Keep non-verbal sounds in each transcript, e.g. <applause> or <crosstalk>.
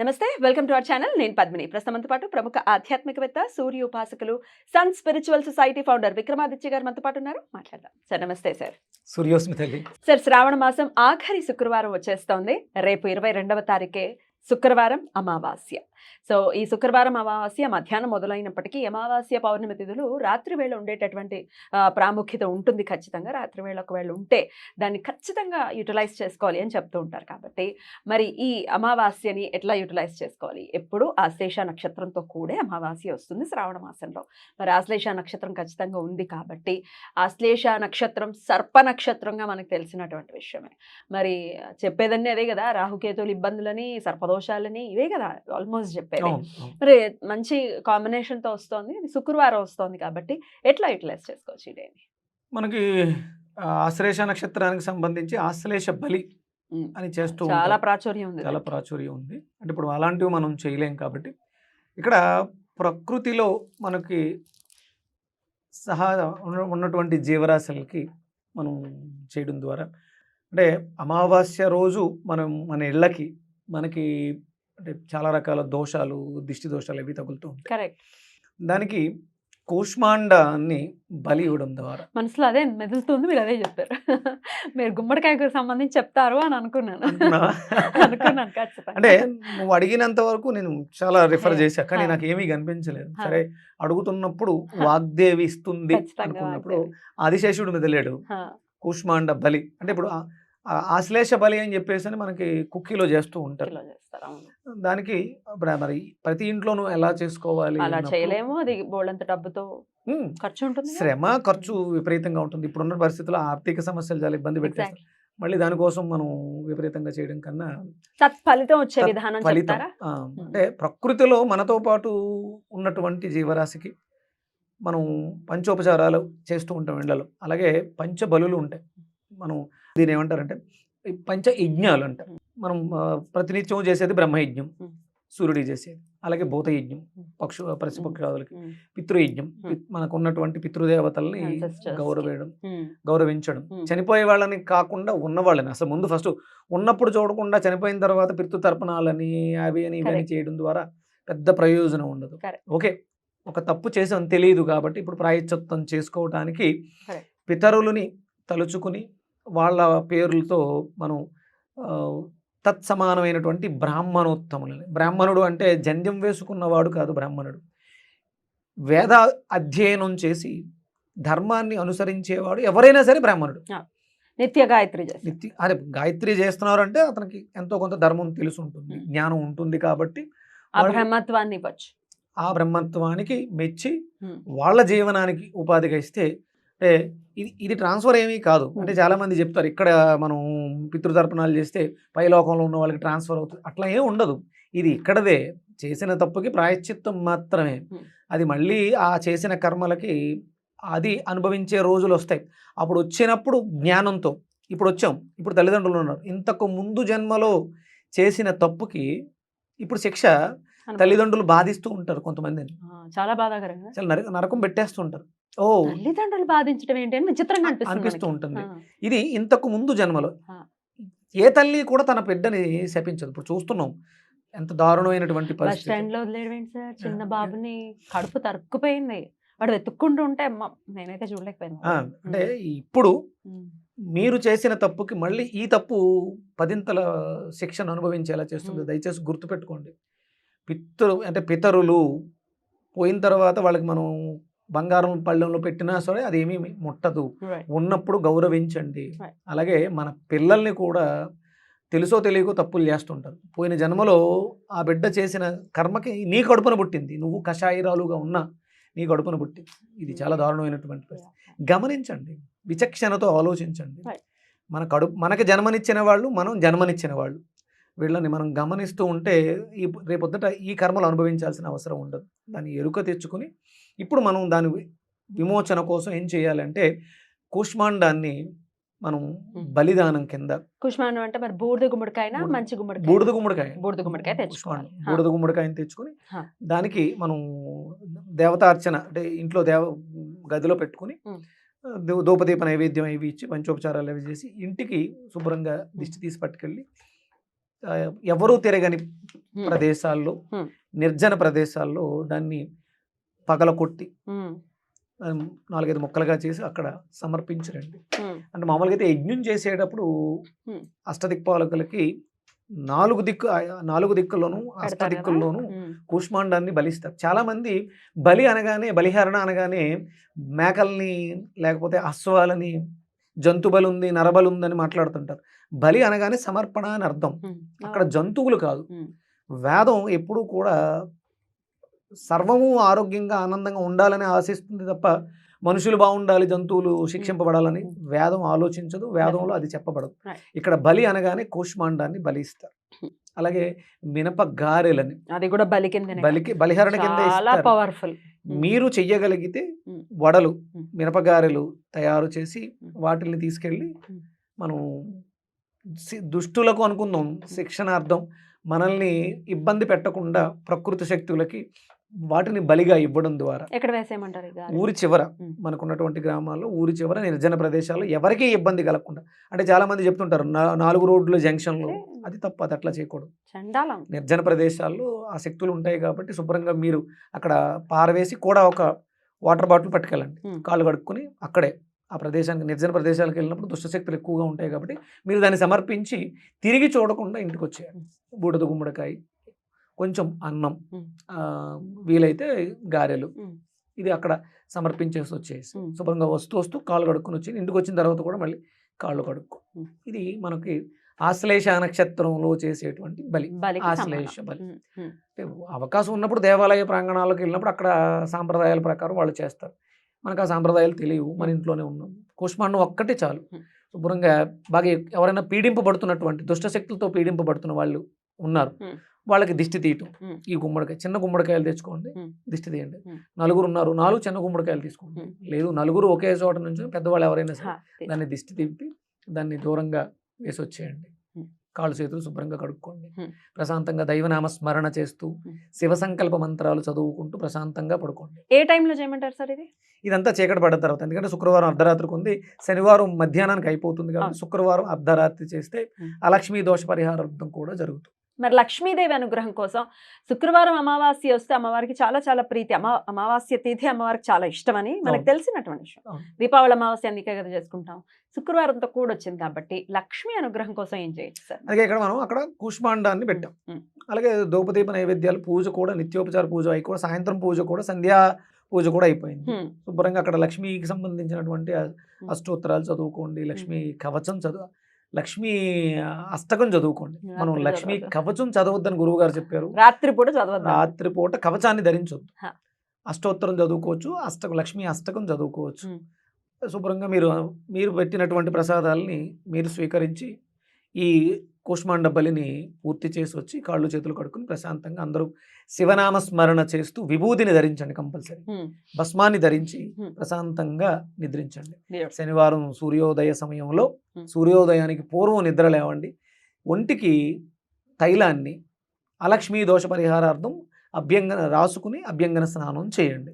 నమస్తే welcome to our channel. నేను పద్మిని. ప్రస్తుతంతో పాటు ప్రముఖ ఆధ్యాత్మికవేత్త సూర్య ఉపాసకులు sun spiritual society founder Vikramaditya garu మనతో పాటు ఉన్నారు. మాట్లాడదాం. సార్ నమస్తే సార్. సూర్యోస్మి తల్లి. సార్ శ్రావణ మాసం ఆఖరి శుక్రవారం వచ్చేస్తోంది. రేపు ఇరవై రెండవ తారీఖే. శుక్రవారం అమావాస్య. సో ఈ శుక్రవారం అమావాస్య మధ్యాహ్నం మొదలైనప్పటికీ అమావాస్య పౌర్ణమి తిథులు రాత్రి వేళ ఉండేటటువంటి ప్రాముఖ్యత ఉంటుంది ఖచ్చితంగా. రాత్రి వేళ ఒకవేళ ఉంటే దాన్ని ఖచ్చితంగా యూటిలైజ్ చేసుకోవాలి అని చెప్తూ ఉంటారు కాబట్టి. మరి ఈ అమావాస్యని ఎట్లా యూటిలైజ్ చేసుకోవాలి? ఎప్పుడు ఆశ్లేష నక్షత్రంతో కూడే అమావాస్య వస్తుంది శ్రావణ మాసంలో. మరి ఆశ్లేష నక్షత్రం ఖచ్చితంగా ఉంది కాబట్టి ఆశ్లేష నక్షత్రం సర్ప నక్షత్రంగా మనకు తెలిసినటువంటి విషయమే. మరి చెప్పేదన్నీ అదే కదా రాహుకేతులు ఇబ్బందులని సర్పదోషాలని ఇవే కదా ఆల్మోస్ట్ చెప్పేది. మరి మంచి కాంబినేషన్తో వస్తోంది శుక్రవారం వస్తోంది కాబట్టి ఎట్లా యూటిలైజ్ చేసుకోవచ్చు డేని మనకి ఆశ్లేష నక్షత్రానికి సంబంధించి ఆశ్లేష బలి. అని చేస్తూ చాలా. ప్రాచుర్యం ఉంది చాలా. ప్రాచుర్యం ఉంది అంటే ఇప్పుడు అలాంటివి మనం చేయలేం కాబట్టి ఇక్కడ ప్రకృతిలో మనకి సహా ఉన్న- ఉన్నటువంటి జీవరాశులకి మనం చేయడం ద్వారా అంటే అమావాస్య రోజు మనం మన ఇళ్ళకి మనకి అంటే చాలా రకాల దోషాలు దిష్టి దోషాలు అవి తగులుతూ ఉంటాయి కరెక్ట్ దానికి కూష్మాండాన్ని బలి ఇవ్వడం ద్వారా మనసులో అదే మెదులుతుంది మీరు అదే చెప్పారు మీరు గుమ్మడికాయకు సంబంధించి చెప్తారు అని అనుకున్నాను? అనుకున్నాను అంటే నువ్వు అడిగినంత వరకు నేను చాలా రిఫర్ అదే. చేశా కానీ. నాకు ఏమీ కనిపించలేదు. సరే అడుగుతున్నప్పుడు. వాగ్దేవి ఇస్తుంది అనుకున్నప్పుడు. ఆదిశేషుడు మెదిలాడు కూష్మాండ బలి అంటే ఇప్పుడు ఆశ్లేష బలి అని చెప్పేసి అని మనకి కుక్కీలో చేస్తూ ఉంటారు. దానికి మరి ప్రతి ఇంట్లోనూ ఎలా చేసుకోవాలి అలా చేయలేము. అది బోల్డంత డబ్బుతో ఖర్చు ఉంటుంది. శ్రమ ఖర్చు విపరీతంగా ఉంటుంది. ఇప్పుడున్న పరిస్థితుల్లో ఆర్థిక సమస్యలు చాలా ఇబ్బంది పెట్టేస్తాయి. మళ్ళీ దానికోసం మనం విపరీతంగా చేయడం కన్నా సత్ఫలితం వచ్చే విధానం ఫలితం. అంటే ప్రకృతిలో మనతో పాటు ఉన్నటువంటి జీవరాశికి మనం పంచోపచారాలు చేస్తూ ఉంటాం ఇళ్ళలో అలాగే పంచబలులు ఉంటాయి. మనం దీని ఏమంటారంటే పంచ యజ్ఞాలు అంటారు మనం ప్రతినిత్యం చేసేది బ్రహ్మయజ్ఞం. సూర్యుడి చేసేది అలాగే భూతయజ్ఞం. పక్షు పశుపక్షాదులకి ఉమ్, పితృయజ్ఞం. పిత్- మనకు ఉన్నటువంటి పితృదేవతల్ని. గౌరవేయడం గౌరవించడం. చనిపోయే వాళ్ళని కాకుండా ఉన్న వాళ్ళని అసలు ముందు ఫస్ట్ ఉన్నప్పుడు చూడకుండా చనిపోయిన తర్వాత పితృ తర్పణాలని అవి అని ఇవని. చేయడం ద్వారా పెద్ద ప్రయోజనం ఉండదు. ఓకే ఒక తప్పు చేసాం తెలియదు కాబట్టి ఇప్పుడు ప్రాయశ్చిత్తం చేసుకోవటానికి. పితరులని తలుచుకుని వాళ్ళ పేర్లతో మనం తత్సమానమైనటువంటి బ్రాహ్మణోత్తములని. బ్రాహ్మణుడు అంటే జంధ్యం వేసుకున్నవాడు కాదు బ్రాహ్మణుడు. వేద అధ్యయనం చేసి ధర్మాన్ని అనుసరించేవాడు ఎవరైనా సరే బ్రాహ్మణుడు. నిత్య గాయత్రి నిత్య అరే గాయత్రి చేస్తున్నారు అంటే అతనికి ఎంతో కొంత ధర్మం తెలిసి ఉంటుంది. జ్ఞానం ఉంటుంది కాబట్టి ఆ బ్రహ్మత్వాన్ని ఆ బ్రహ్మత్వానికి మెచ్చి వాళ్ళ జీవనానికి ఉపాధిగా ఇస్తే అంటే ఇది ఇది ట్రాన్స్ఫర్ ఏమీ కాదు. అంటే Hmm. చాలా మంది చెప్తారు ఇక్కడ మనం పితృతర్పణాలు చేస్తే పై లోకంలో ఉన్న వాళ్ళకి ట్రాన్స్ఫర్ అవుతుంది. అట్లా ఏం ఉండదు. ఇది ఇక్కడదే. చేసిన తప్పుకి ప్రాయశ్చిత్తం మాత్రమే. అది మళ్ళీ ఆ చేసిన కర్మలకి అది అనుభవించే రోజులు వస్తాయి. అప్పుడు వచ్చినప్పుడు జ్ఞానంతో ఇప్పుడు వచ్చాం ఇప్పుడు తల్లిదండ్రులు ఉన్నారు. ఇంతకు ముందు జన్మలో చేసిన తప్పుకి ఇప్పుడు శిక్ష. తల్లిదండ్రులు బాధిస్తూ ఉంటారు కొంతమందిని. చాలా బాధాకరంగా. చాలా నర నరకం పెట్టేస్తుంటారు ఓ! తల్లిదండ్రులు బాధించడం ఏంటి అని విచిత్రంగా అనిపిస్తూ. ఉంటుంది. ఇది ఇంతకు ముందు జన్మలో. ఏ తల్లి కూడా తన బిడ్డని శపించదు. ఇప్పుడు చూస్తున్నాం ఎంత దారుణమైనటువంటి బస్ స్టాండ్లో సార్? చిన్న బాబుని కడుపు తరుక్కుపోయింది. వాడు వెతుక్కుంటూ ఉంటే అమ్మ నేనైతే చూడలేకపోయాను అంటే ఇప్పుడు మీరు చేసిన తప్పుకి మళ్ళీ ఈ తప్పు పదింతల శిక్షను అనుభవించేలా చేస్తుంది. దయచేసి గుర్తుపెట్టుకోండి. పితరు అంటే పితరులు పోయిన తర్వాత వాళ్ళకి మనం బంగారం పళ్ళెంలో పెట్టినా సరే అది ఏమీ ముట్టదు. ఉన్నప్పుడు గౌరవించండి. అలాగే మన పిల్లల్ని కూడా తెలుసో తెలియకో తప్పులు చేస్తుంటారు. పోయిన జన్మలో ఆ బిడ్డ చేసిన కర్మకి నీ కడుపున పుట్టింది. నువ్వు కషాయిరాలుగా ఉన్నా నీ కడుపున పుట్టింది. ఇది చాలా దారుణమైనటువంటి పరిస్థితి. గమనించండి. విచక్షణతో ఆలోచించండి. మన కడుపు మనకి జన్మనిచ్చిన వాళ్ళు మనం జన్మనిచ్చిన వాళ్ళు. వీళ్ళని మనం గమనిస్తూ ఉంటే ఈ రేపొద్దుట ఈ కర్మలు అనుభవించాల్సిన అవసరం ఉండదు. దాన్ని ఎరుక తెచ్చుకుని ఇప్పుడు మనం దాని విమోచన కోసం ఏం చేయాలంటే కూష్మాండాన్ని మనం. బలిదానం కింద కుష్మాండం అంటే మరి బూడిద గుమ్మడికాయనా బూడిద- మంచి గుమ్మడికాయ? బూడిద గుమ్మడికాయ. బూడిద గుమ్మడికాయ తెచ్చుకోవాలి. పుష్పాన్ని, బూడిద గుమ్మడికాయని తెచ్చుకొని. దానికి మనం దేవతార్చన అంటే ఇంట్లో దేవ గదిలో పెట్టుకుని ధూపదీప నైవేద్యం అవి ఇచ్చి పంచోపచారాలు అవి చేసి ఇంటికి శుభ్రంగా దిష్టి తీసి పట్టుకెళ్ళి ఎవరూ తిరగని. ప్రదేశాల్లో. నిర్జన ప్రదేశాల్లో దాన్ని పగల కొట్టి నాలుగైదు ముక్కలుగా చేసి అక్కడ సమర్పించరండి. అంటే మామూలుగా అయితే యజ్ఞం చేసేటప్పుడు. అష్టదిక్పాలకులకి నాలుగు దిక్కు నాలుగు దిక్కుల్లోనూ? అష్టదిక్కుల్లోనూ. కూష్మాండాన్ని బలిస్తారు చాలా మంది బలి అనగానే బలిహరణ అనగానే మేకల్ని లేకపోతే అశ్వాలని జంతు బలి ఉంది నరబలి ఉందని మాట్లాడుతుంటారు. బలి అనగానే సమర్పణ అని అర్థం. అక్కడ జంతువులు కాదు. వేదం ఎప్పుడూ కూడా సర్వము ఆరోగ్యంగా ఆనందంగా ఉండాలని ఆశిస్తుంది తప్ప మనుషులు బాగుండాలి జంతువులు శిక్షింపబడాలని వేదం ఆలోచించదు. వేదంలో అది చెప్పబడదు. ఇక్కడ బలి అనగానే కూష్మాండాన్ని బలిస్తారు. అలాగే మినప గారెలని అది కూడా బలి కింద బలికి బలిహరణ కింద చాలా పవర్ఫుల్ మీరు చెయ్యగలిగితే. వడలు ఉమ్. మినపగారెలు తయారు చేసి. వాటిని తీసుకెళ్ళి. మనం దుష్టులకు అనుకుందాం శిక్షణార్థం మనల్ని ఇబ్బంది పెట్టకుండా ప్రకృతి శక్తులకి వాటిని బలిగా ఇవ్వడం ద్వారా ఎక్కడ వేసేయమంటారు ఊరి చివర. మనకున్నటువంటి గ్రామాల్లో ఊరి చివర నిర్జన ప్రదేశాల్లో ఎవరికీ ఇబ్బంది కలగకుండా అంటే చాలా మంది చెప్తుంటారు "నా- నాలుగు రోడ్లు జంక్షన్లో అది తప్పు అది అట్లా చేయకూడదు. నిర్జన ప్రదేశాల్లో ఆ శక్తులు ఉంటాయి కాబట్టి శుభ్రంగా మీరు అక్కడ పారవేసి కూడా ఒక వాటర్ బాటిల్ పట్టుకెళ్ళండి. కాళ్ళు కడుక్కొని అక్కడే ఆ ప్రదేశానికి నిర్జన ప్రదేశాలకు వెళ్ళినప్పుడు దుష్టశక్తులు ఎక్కువగా ఉంటాయి కాబట్టి మీరు దాన్ని సమర్పించి తిరిగి చూడకుండా ఇంటికి వచ్చేయండి బూడిద గుమ్మడికాయ కొంచెం అన్నం వీలైతే గారెలు. ఇది అక్కడ సమర్పించేసి వచ్చేసి. శుభ్రంగా వస్తూ వస్తూ కాళ్ళు కడుక్కొని వచ్చి ఇంటికి వచ్చిన తర్వాత కూడా మళ్ళీ కాళ్ళు కడుక్కో. ఇది మనకి ఆశ్లేష నక్షత్రంలో చేసేటువంటి బలి ఆశ్లేష. బలి అవకాశం ఉన్నప్పుడు దేవాలయ ప్రాంగణాలకు వెళ్ళినప్పుడు అక్కడ సాంప్రదాయాల ప్రకారం వాళ్ళు చేస్తారు మనకు ఆ సాంప్రదాయాలు తెలియవు మన ఇంట్లోనే ఉన్నాం కుష్మాండం ఒక్కటే చాలు. శుభ్రంగా బాగా ఎవరైనా పీడింపబడుతున్నటువంటి దుష్టశక్తులతో పీడింపబడుతున్న వాళ్ళు ఉన్నారు. వాళ్ళకి దిష్టి తీయటం. ఈ గుమ్మడికాయ చిన్న గుమ్మడికాయలు తెచ్చుకోండి. దిష్టి తీయండి. నలుగురు ఉన్నారు నాలుగు చిన్న గుమ్మడికాయలు తీసుకోండి. లేదు నలుగురు ఒకే చోట నుంచి పెద్దవాళ్ళు ఎవరైనా సరే దాన్ని దిష్టి తిప్పి దాన్ని దూరంగా వేసి వచ్చేయండి. కాళ్ళు చేతులు శుభ్రంగా కడుక్కోండి. ప్రశాంతంగా దైవనామ స్మరణ చేస్తూ. శివ సంకల్ప మంత్రాలు చదువుకుంటూ ప్రశాంతంగా పడుకోండి ఏ టైంలో చేయమంటారు సార్ ఇది ఇదంతా చీకటి పడ్డ తర్వాత ఎందుకంటే శుక్రవారం అర్ధరాత్రికి ఉంది శనివారం మధ్యాహ్నానికి అయిపోతుంది కాబట్టి. శుక్రవారం అర్ధరాత్రి చేస్తే. అలక్ష్మీ దోష పరిహారార్థం కూడా జరుగుతుంది మరి లక్ష్మీదేవి అనుగ్రహం కోసం శుక్రవారం అమావాస్య వస్తే అమ్మవారికి చాలా చాలా ప్రీతి అమా అమావాస్య తిథి అమ్మవారికి చాలా ఇష్టమని మనకు అవును. తెలిసినటువంటి విషయం. దీపావళి అమావాస్య అందుకే కదా చేసుకుంటాం శుక్రవారంతో కూడా వచ్చింది కాబట్టి లక్ష్మీ అనుగ్రహం కోసం ఏం చేయొచ్చు సార్ అలాగే ఇక్కడ మనం అక్కడ కూష్మాండాన్ని పెట్టాం. అలాగే దోపదీప నైవేద్యాలు పూజ కూడా నిత్యోపచార పూజ అయి కూడా సాయంత్రం పూజ కూడా సంధ్యా పూజ కూడా అయిపోయింది. శుభ్రంగా అక్కడ లక్ష్మికి సంబంధించినటువంటి. అష్టోత్తరాలు చదువుకోండి లక్ష్మీ కవచం చదువు లక్ష్మీ అష్టకం చదువుకోండి మనం లక్ష్మీ. కవచం చదవద్దని గురువు గారు చెప్పారు రాత్రి పూట చదవద్దు రాత్రిపూట కవచాన్ని ధరించొద్దు. అష్టోత్తరం చదువుకోవచ్చు అష్టకం లక్ష్మీ అష్టకం చదువుకోవచ్చు. శుభ్రంగా మీరు మీరు పెట్టినటువంటి ప్రసాదాలని మీరు స్వీకరించి ఈ కూష్మాండ బలిని పూర్తి చేసి వచ్చి కాళ్ళు చేతులు కడుక్కుని ప్రశాంతంగా అందరూ శివనామ స్మరణ చేస్తూ విభూతిని ధరించండి కంపల్సరీ. భస్మాన్ని ధరించి. ప్రశాంతంగా నిద్రించండి. శనివారం సూర్యోదయ సమయంలో. సూర్యోదయానికి పూర్వం నిద్ర లేవండి ఒంటికి తైలాన్ని అలక్ష్మీ దోష పరిహారార్థం అభ్యంగన రాసుకుని అభ్యంగన స్నానం చేయండి.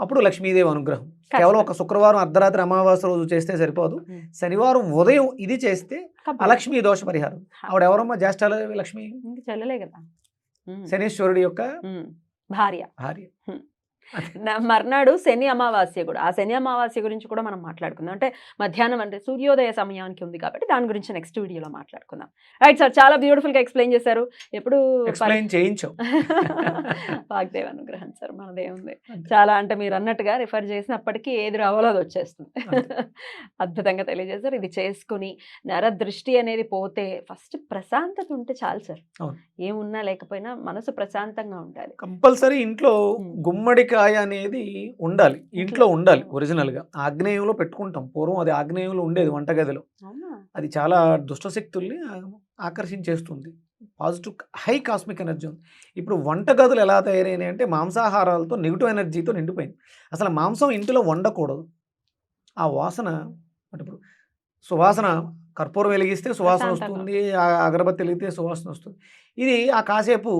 అప్పుడు లక్ష్మీదేవి అనుగ్రహం కేవలం ఒక శుక్రవారం అర్ధరాత్రి అమావాస్య రోజు చేస్తే సరిపోదు. శనివారం ఉదయం ఇది చేస్తే. అలక్ష్మీ దోష పరిహారం. ఆవిడ ఎవరమ్మా జ్యేష్ఠాల లక్ష్మి చెల్లెలే కదా. శనీశ్వరుడి యొక్క. భార్య భార్య మర్నాడు శని అమావాస్య కూడా. ఆ శని అమావాస్య గురించి కూడా మనం మాట్లాడుకుందాం. అంటే మధ్యాహ్నం అంటే సూర్యోదయ సమయానికి ఉంది కాబట్టి దాని గురించి నెక్స్ట్ వీడియోలో మాట్లాడుకుందాం. రైట్ సార్ చాలా బ్యూటిఫుల్గా ఎక్స్ప్లెయిన్ చేశారు. ఎప్పుడు <laughs> వాగ్దేవ అనుగ్రహం సార్ మనదే ఉంది. చాలా అంటే మీరు అన్నట్టుగా రిఫర్ చేసినప్పటికీ ఏది రావాలో అది వచ్చేస్తుంది. <laughs> అద్భుతంగా తెలియజేశారు. ఇది చేసుకుని నరదృష్టి అనేది పోతే ఫస్ట్ ప్రశాంతత ఉంటే చాలు సార్. ఏమున్నా లేకపోయినా మనసు ప్రశాంతంగా ఉండాలి. కంపల్సరీ ఇంట్లో Hmm. గుమ్మడికాయ అనేది ఉండాలి. ఇంట్లో. ఉండాలి ఒరిజినల్గా ఆగ్నేయంలో పెట్టుకుంటాం. పూర్వం అది ఆగ్నేయంలో ఉండేది వంటగదిలో. అది చాలా దుష్టశక్తుల్ని ఆకర్షించేస్తుంది. పాజిటివ్ హై కాస్మిక్ ఎనర్జీ ఉంది. ఇప్పుడు వంటగదులు ఎలా తయారైనాయి అంటే మాంసాహారాలతో నెగిటివ్ ఎనర్జీతో నిండిపోయింది. అసలు మాంసం ఇంటిలో వండకూడదు. ఆ వాసన అంటే ఇప్పుడు సువాసన కర్పూరం వెలిగిస్తే సువాసన. వస్తుంది ఆ అగరబత్తి వెలిగితే సువాసన వస్తుంది. ఇది ఆ కాసేపు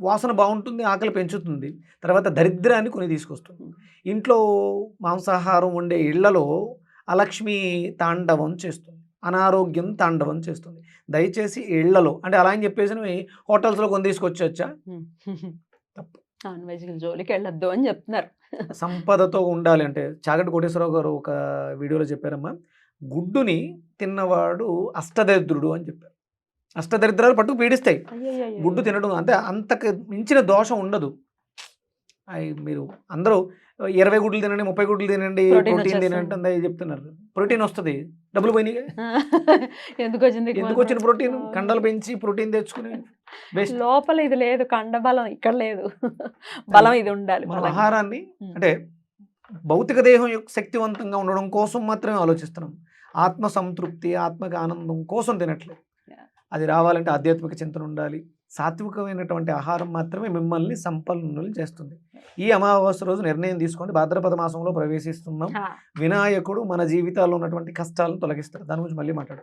వాసన బాగుంటుంది ఆకలి పెంచుతుంది. తర్వాత దరిద్రాన్ని కొని తీసుకొస్తుంది. ఇంట్లో మాంసాహారం వండే ఇళ్ళలో అలక్ష్మి తాండవం చేస్తుంది. అనారోగ్యం తాండవం చేస్తుంది. దయచేసి ఇళ్ళలో అంటే అలా అని చెప్పేసి హోటల్స్లో కొని తీసుకొచ్చొచ్చా? తప్పు. నాన్ వెజ్ జోలికి వెళ్ళొద్దు అని చెప్తున్నారు. సంపదతో ఉండాలి అంటే చాగంటి కోటేశ్వరరావు గారు ఒక వీడియోలో చెప్పారమ్మా గుడ్డుని తిన్నవాడు అష్టదరిద్రుడు అని చెప్పారు. అష్టదరిద్రాలు పట్టుకు పీడిస్తాయి. గుడ్డు తినడం అంటే అంతకు మించిన దోషం ఉండదు. అయి మీరు అందరూ ఇరవై గుడ్లు తినండి ముప్పై గుడ్లు తినండి ప్రోటీన్. తినండి అని చెప్తున్నారు. ప్రోటీన్ వస్తుంది. డబ్బులు పోయినాయి. <laughs> ఎందుకు వచ్చింది ఎందుకు వచ్చిన ప్రోటీన్? కండలు పెంచి ప్రోటీన్ తెచ్చుకుని బెస్ట్ లోపల ఇది లేదు కండ బలం ఇక్కడ లేదు. బలం ఇది ఉండాలి. ఆహారాన్ని. అంటే భౌతిక దేహం యొక్క శక్తివంతంగా ఉండడం కోసం మాత్రమే ఆలోచిస్తున్నాం. ఆత్మ సంతృప్తి ఆత్మక ఆనందం కోసం తినట్లేదు. అది రావాలంటే ఆధ్యాత్మిక చింతన ఉండాలి. సాత్వికమైనటువంటి ఆహారం మాత్రమే మిమ్మల్ని సంపన్నులు చేస్తుంది. ఈ అమావాస్య రోజు నిర్ణయం తీసుకోండి. భాద్రపద మాసంలో ప్రవేశిస్తున్నాం. వినాయకుడు మన జీవితాల్లో ఉన్నటువంటి కష్టాలను తొలగిస్తారు. దాని గురించి మళ్ళీ మాట్లాడుకుందాం.